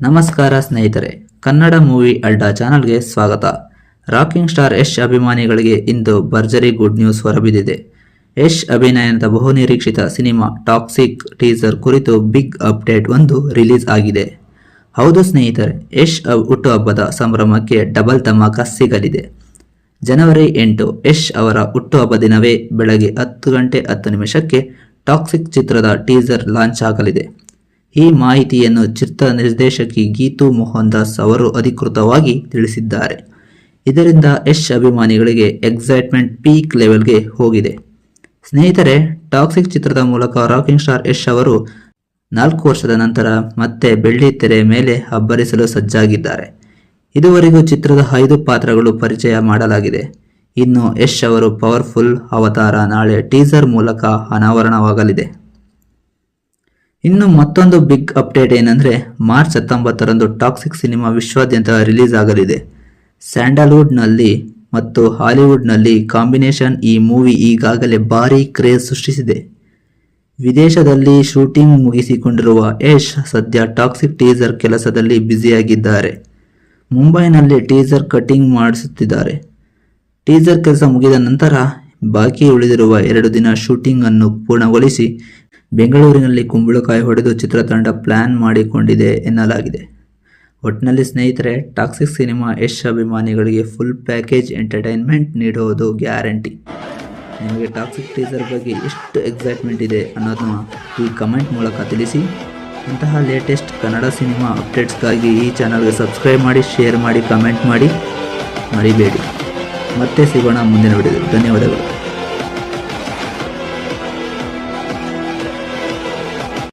ನಮಸ್ಕಾರ ಸ್ನೇಹಿತರೆ, ಕನ್ನಡ ಮೂವಿ ಅಡ್ಡಾ ಚಾನಲ್ಗೆ ಸ್ವಾಗತ. ರಾಕಿಂಗ್ ಸ್ಟಾರ್ ಯಶ್ ಅಭಿಮಾನಿಗಳಿಗೆ ಇಂದು ಭರ್ಜರಿ ಗುಡ್ ನ್ಯೂಸ್ ಹೊರಬಿದ್ದಿದೆ. ಯಶ್ ಅಭಿನಯನದ ಬಹುನಿರೀಕ್ಷಿತ ಸಿನಿಮಾ ಟಾಕ್ಸಿಕ್ ಟೀಸರ್ ಕುರಿತು ಬಿಗ್ ಅಪ್ಡೇಟ್ ಒಂದು ರಿಲೀಸ್ ಆಗಿದೆ. ಹೌದು ಸ್ನೇಹಿತರೆ, ಯಶ್ ಹುಟ್ಟುಹಬ್ಬದ ಸಂಭ್ರಮಕ್ಕೆ ಡಬಲ್ ಧಮಾಕ ಸಿಗಲಿದೆ. ಜನವರಿ ಎಂಟು, ಯಶ್ ಅವರ ಹುಟ್ಟುಹಬ್ಬ ದಿನವೇ ಬೆಳಗ್ಗೆ ಹತ್ತು ಗಂಟೆ ಹತ್ತು ನಿಮಿಷಕ್ಕೆ ಟಾಕ್ಸಿಕ್ ಚಿತ್ರದ ಟೀಸರ್ ಲಾಂಚ್ ಆಗಲಿದೆ. ಈ ಮಾಹಿತಿಯನ್ನು ಚಿತ್ರ ನಿರ್ದೇಶಕಿ ಗೀತು ಮೋಹನ್ ದಾಸ್ ಅವರು ಅಧಿಕೃತವಾಗಿ ತಿಳಿಸಿದ್ದಾರೆ. ಇದರಿಂದ ಯಶ್ ಅಭಿಮಾನಿಗಳಿಗೆ ಎಕ್ಸೈಟ್ಮೆಂಟ್ ಪೀಕ್ ಲೆವೆಲ್ಗೆ ಹೋಗಿದೆ. ಸ್ನೇಹಿತರೆ ಟಾಕ್ಸಿಕ್ ಚಿತ್ರದ ಮೂಲಕ ರಾಕಿಂಗ್ ಸ್ಟಾರ್ ಯಶ್ ಅವರು ನಾಲ್ಕು ವರ್ಷದ ನಂತರ ಮತ್ತೆ ಬೆಳ್ಳಿ ತೆರೆ ಮೇಲೆ ಅಬ್ಬರಿಸಲು ಸಜ್ಜಾಗಿದ್ದಾರೆ. ಇದುವರೆಗೂ ಚಿತ್ರದ ಐದು ಪಾತ್ರಗಳು ಪರಿಚಯ ಮಾಡಲಾಗಿದೆ. ಇನ್ನು ಯಶ್ ಅವರು ಪವರ್ಫುಲ್ ಅವತಾರ ನಾಳೆ ಟೀಸರ್ ಮೂಲಕ ಅನಾವರಣವಾಗಲಿದೆ. ಇನ್ನು ಮತ್ತೊಂದು ಬಿಗ್ ಅಪ್ಡೇಟ್ ಏನಂದ್ರೆ ಮಾರ್ಚ್ ಹತ್ತೊಂಬತ್ತರಂದು ಟಾಕ್ಸಿಕ್ ಸಿನಿಮಾ ವಿಶ್ವಾದ್ಯಂತ ರಿಲೀಸ್ ಆಗಲಿದೆ. ಸ್ಯಾಂಡಲ್ವುಡ್ನಲ್ಲಿ ಮತ್ತು ಹಾಲಿವುಡ್ನಲ್ಲಿ ಕಾಂಬಿನೇಷನ್ ಈ ಮೂವಿ ಈಗಾಗಲೇ ಭಾರೀ ಕ್ರೇಜ್ ಸೃಷ್ಟಿಸಿದೆ. ವಿದೇಶದಲ್ಲಿ ಶೂಟಿಂಗ್ ಮುಗಿಸಿಕೊಂಡಿರುವ ಯಶ್ ಸದ್ಯ ಟಾಕ್ಸಿಕ್ ಟೀಸರ್ ಕೆಲಸದಲ್ಲಿ ಬ್ಯುಸಿಯಾಗಿದ್ದಾರೆ. ಮುಂಬೈನಲ್ಲಿ ಟೀಸರ್ ಕಟಿಂಗ್ ಮಾಡಿಸುತ್ತಿದ್ದಾರೆ. ಟೀಸರ್ ಕೆಲಸ ಮುಗಿದ ನಂತರ ಬಾಕಿ ಉಳಿದಿರುವ ಎರಡು ದಿನ ಶೂಟಿಂಗ್ ಅನ್ನು ಪೂರ್ಣಗೊಳಿಸಿ ಬೆಂಗಳೂರಿನಲ್ಲಿ ಕುಂಬಳಕಾಯಿ ಹೊಡೆದು ಚಿತ್ರತಂಡ ಪ್ಲಾನ್ ಮಾಡಿಕೊಂಡಿದೆ ಎನ್ನಲಾಗಿದೆ. ಒಟ್ಟಿನಲ್ಲಿ ಸ್ನೇಹಿತರೆ, ಟಾಕ್ಸಿಕ್ ಸಿನಿಮಾ ಯಶ್ ಅಭಿಮಾನಿಗಳಿಗೆ ಫುಲ್ ಪ್ಯಾಕೇಜ್ ಎಂಟರ್ಟೈನ್ಮೆಂಟ್ ನೀಡುವುದು ಗ್ಯಾರಂಟಿ. ನಿಮಗೆ ಟಾಕ್ಸಿಕ್ ಟೀಸರ್ ಬಗ್ಗೆ ಎಷ್ಟು ಎಕ್ಸೈಟ್ಮೆಂಟ್ ಇದೆ ಅನ್ನೋದನ್ನ ಈ ಕಮೆಂಟ್ ಮೂಲಕ ತಿಳಿಸಿ. ಇಂತಹ ಲೇಟೆಸ್ಟ್ ಕನ್ನಡ ಸಿನಿಮಾ ಅಪ್ಡೇಟ್ಸ್ಗಾಗಿ ಈ ಚಾನಲ್ಗೆ ಸಬ್ಸ್ಕ್ರೈಬ್ ಮಾಡಿ, ಶೇರ್ ಮಾಡಿ, ಕಮೆಂಟ್ ಮಾಡಿ. ಮರಿಬೇಡಿ. ಮತ್ತೆ ಸಿಗೋಣ ಮುಂದಿನ ವಿಡಿಯೋದಲ್ಲಿ. ಧನ್ಯವಾದಗಳು.